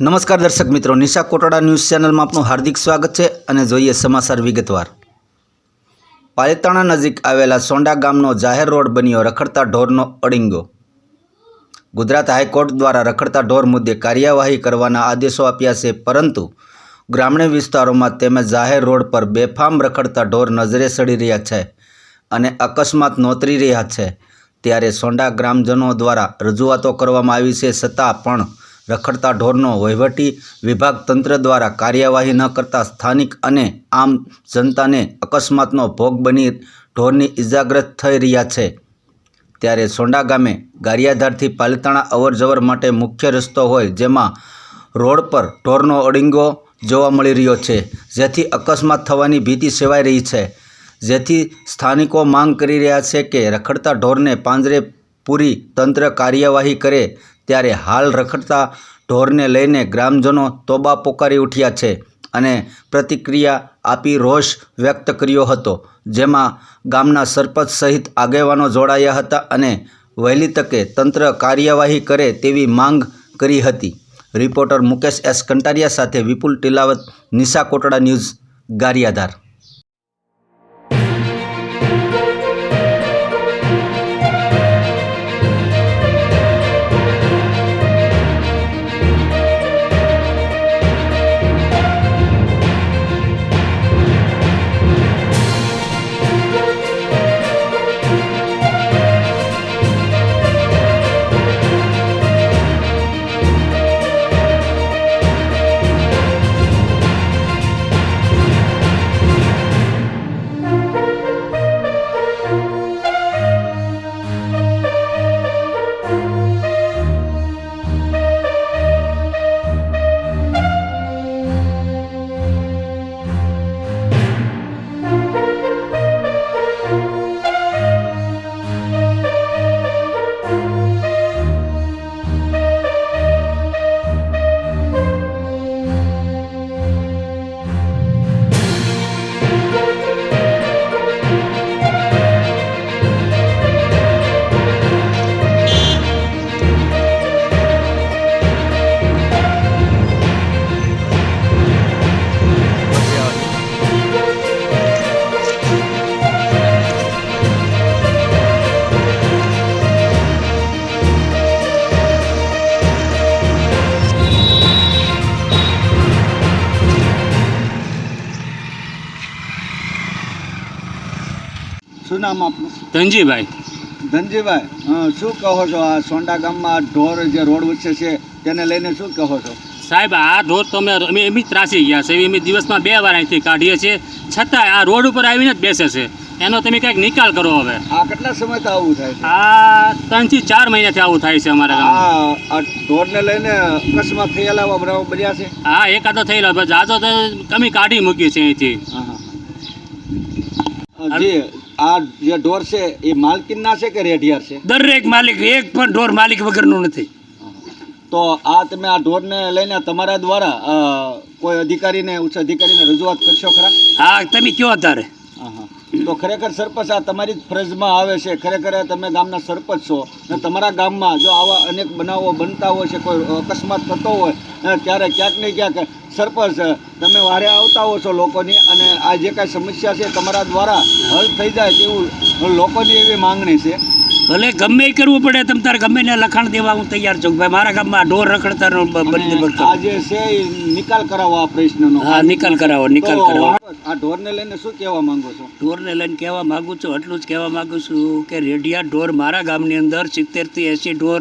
નમસ્કાર દર્શક મિત્રો, નિશા કોટડા ન્યૂઝ ચેનલમાં આપનું હાર્દિક સ્વાગત છે અને જોઈએ સમાચાર વિગતવાર. પાલિતાણા નજીક આવેલા સોંડા ગામનો જાહેર રોડ બન્યો રખડતા ઢોરનો અડિંગો. ગુજરાત હાઈકોર્ટ દ્વારા રખડતા ઢોર મુદ્દે કાર્યવાહી કરવાના આદેશો આપ્યા છે, પરંતુ ગ્રામીણ વિસ્તારોમાં તેમજ જાહેર રોડ પર બેફામ રખડતા ઢોર નજરે સડી રહ્યા છે અને અકસ્માત નોતરી રહ્યા છે. ત્યારે સોંડા ગ્રામજનો દ્વારા રજૂઆતો કરવામાં આવી છે, છતાં પણ રખડતા ઢોરનો વહીવટી વિભાગ તંત્ર દ્વારા કાર્યવાહી ન કરતા સ્થાનિક અને આમ જનતાને અકસ્માતનો ભોગ બની ઢોરની ઇજાગ્રસ્ત થઈ રહ્યા છે. ત્યારે સોંડા ગામે ગારિયાધારથી પાલિતાણા અવરજવર માટે મુખ્ય રસ્તો હોય જેમાં રોડ પર ઢોરનો અડીંગો જોવા મળી રહ્યો છે, જેથી અકસ્માત થવાની ભીતિ સેવાઈ રહી છે. જેથી સ્થાનિકો માંગ કરી રહ્યા છે કે રખડતા ઢોરને પાંજરે પૂરી તંત્ર કાર્યવાહી કરે ત્યારે હાલ રખડતા ઢોરને લઈને ગ્રામજનો તોબા પોકારી ઉઠ્યા છે અને પ્રતિક્રિયા આપી રોષ વ્યક્ત કર્યો હતો, જેમાં ગામના સરપંચ સહિત આગેવાનો જોડાયા હતા અને વહેલી તકે તંત્ર કાર્યવાહી કરે તેવી માંગ કરી હતી. રિપોર્ટર મુકેશ એસ કંટારિયા સાથે વિપુલ ટીલાવત, નિશા કોટડા ન્યૂઝ ગારિયાધાર. શું નામ આપનું? ધનજીભાઈ. ધનજીભાઈ હા, શું કહો છો આ સોંડા ગામમાં ઢોર જે રોડ વચ્ચે છે તેને લઈને શું કહો છો? સાહેબ આ ઢોર તો અમે અમે એમ જ ત્રાસી ગયા છે અમે દિવસમાં બે વાર અહીંથી કાઢીએ છીએ. છતાંય આ રોડ ઉપર આવીને જ બેસે છે. એનો તમે કંઈક નિકાલ કરો હવે. આ કેટલા સમયથી આવું થાય છે? આ ત્રણથી ચાર મહિનાથી આવું થાય છે અમારા ગામ આ ઢોરને લઈને અકસ્માત થયેલા બનાવો બન્યા છે? હા એકાદો થયેલો આ તો અમે કાઢી મૂકી છે અહીંથી. જે આ જે ઢોર છે એ માલકીનના છે કે રેઢિયાર છે? દરેક માલિક એક પણ ઢોર માલિક વગરનું નથી. તો આ તમે આ ઢોરને લઈને તમારા દ્વારા કોઈ અધિકારીને ઉચ્ચ અધિકારીને રજૂઆત કરશો ખરા? હા તમે કયો હા. તો ખરેખર સરપંચ, આ તમારી જ ફરજમાં આવે છે. ખરેખર તમે ગામના સરપંચ છો. અને તમારા ગામમાં જો આવા અનેક બનાવો બનતા હોય છે, કોઈ અકસ્માત થતો હોય ત્યારે ક્યાંક ને ક્યાંક સરપંચ, તમે વારે આવતા હો છો લોકોની અને આ જે કાંઈ સમસ્યા છે, તમારા દ્વારા હલ થઈ જાય તેવું લોકોની એવી માંગણી છે. ભલે ગમે કરવું પડે તમે તારે ગમે ને લખાણ દેવા હું તૈયાર છું. ભાઈ મારા ગામમાં ઢોર રખડતાનો બંધ બંધ કરો. છે નિકાલ કરાવો આ પ્રશ્નનો. હા નિકાલ કરાવો નિકાલ કરાવો. આ ઢોરને લઈને શું કહેવા માંગો છો? ઢોરને લઈને કહેવા માગું છું એટલું જ કહેવા માગું છું કે રેડિયા ઢોર મારા ગામની અંદર સિત્તેરથી એંસી ઢોર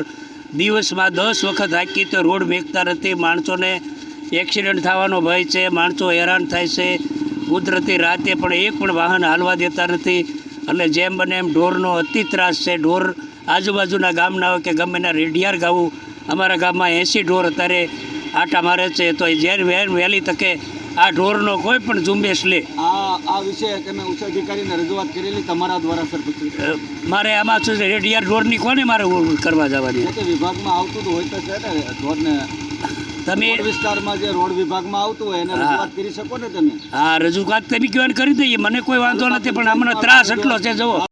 દિવસમાં દસ વખત હાકી તો રોડ મેકતા નથી. માણસોને એક્સિડન્ટ થવાનો ભય છે માણસો હેરાન થાય છે. કુદરતી રાતે પણ એક પણ વાહન હાલવા દેતા નથી. એટલે જેમ બને એમ ઢોરનો અતિ ત્રાસ છે. ઢોર આજુબાજુના ગામના હોય કે ગમે એના રેડિયાર ગાવું અમારા ગામમાં એંસી ઢોર અત્યારે આટા મારે છે. તો જેમ વહેલ- વહેલી તકે આ ઢોરનો કોઈ પણ ઝુંબેશ લે. આ આ વિશે તમે ઉચ્ચ અધિકારીને રજૂઆત કરેલી તમારા દ્વારા સર મારે આમાં શું છે? રેડિયાર ઢોરની કોને મારે કરવા જવાની? વિભાગમાં આવતું હોય તો છે ને ઢોરને તમે વિસ્તારમાં જે રોડ વિભાગમાં આવતું હોય એને રજૂઆત કરી શકો ને તમે? હા રજૂઆત તમે કહેવાની કરી દઈએ. મને કોઈ વાંધો નથી પણ હમણાં ત્રાસ એટલો છે જુઓ.